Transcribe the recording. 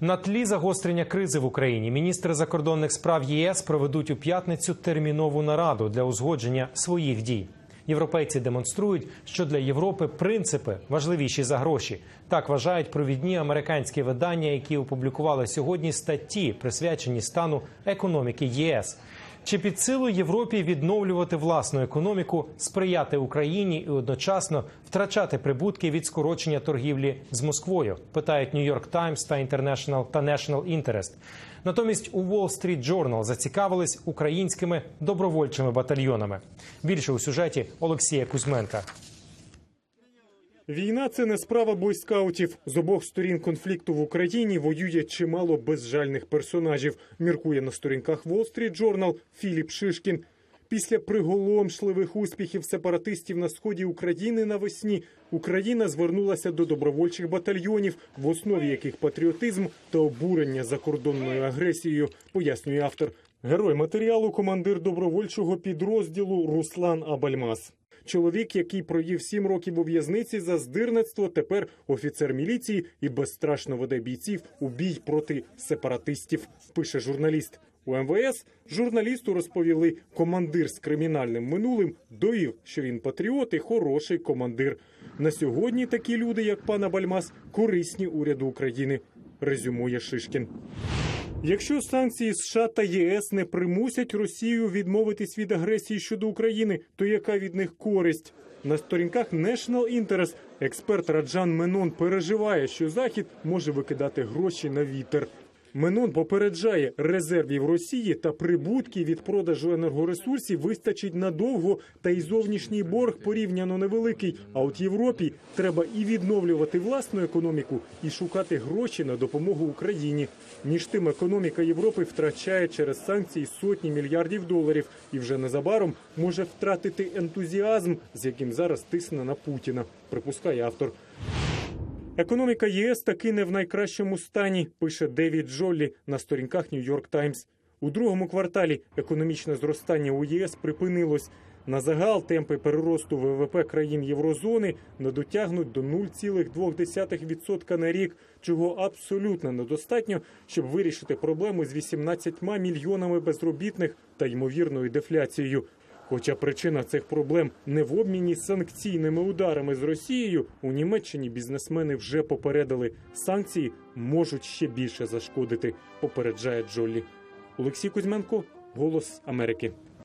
На тлі загострення кризи в Україні міністри закордонних справ ЄС проведуть у п'ятницю термінову нараду для узгодження своїх дій. Європейці демонструють, що для Європи принципи важливіші за гроші. Так вважають провідні американські видання, які опублікували сьогодні статті, присвячені стану економіки ЄС. Чи під силу Європі відновлювати власну економіку, сприяти Україні і одночасно втрачати прибутки від скорочення торгівлі з Москвою? Питають Нью-Йорк Таймс та International та National Interest. Натомість у Wall Street Journal зацікавились українськими добровольчими батальйонами. Більше у сюжеті Олексія Кузьменка. Війна це не справа бойскаутів. З обох сторін конфлікту в Україні воює чимало безжальних персонажів. Міркує на сторінках Wall Street Journal Філіп Шишкін. Після приголомшливих успіхів сепаратистів на сході України навесні Україна звернулася до добровольчих батальйонів, в основі яких патріотизм та обурення закордонною агресією, пояснює автор. Герой матеріалу командир добровольчого підрозділу Руслан Абальмас. Чоловік, який провів сім років у в'язниці за здирництво, тепер офіцер міліції і безстрашно веде бійців у бій проти сепаратистів. Пише журналіст. У МВС журналісту розповіли, командир з кримінальним минулим довів, що він патріот і хороший командир. На сьогодні такі люди, як пан Абальмас, корисні уряду України. Резюмує Шишкін. Якщо санкції США та ЄС не примусять Росію відмовитись від агресії щодо України, то яка від них користь? На сторінках National Interest експерт Раджан Менон переживає, що Захід може викидати гроші на вітер. Менон попереджає, резервів Росії та прибутків від продажу енергоресурсів вистачить надовго, та й зовнішній борг порівняно невеликий. А от Європі треба і відновлювати власну економіку, і шукати гроші на допомогу Україні. Між тим, економіка Європи втрачає через санкції сотні мільярдів доларів і вже незабаром може втратити ентузіазм, з яким зараз тисне на Путіна, припускає автор. Економіка ЄС таки не в найкращому стані, пише Девід Джоллі на сторінках Нью-Йорк Таймс. У другому кварталі економічне зростання у єС припинилось. На загал темпи переросту ВВП країн Єврозони не дотягнуть до 0,2% на рік, чого абсолютно недостатньо, щоб вирішити проблему з 18 мільйонами безробітних та ймовірною дефляцією. Хоча причина цих проблем не в обміні санкційними ударами з Росією, у Німеччині бізнесмени вже попередили, санкції можуть ще більше зашкодити. Попереджає Джоллі. Олексій Кузьменко, Голос Америки.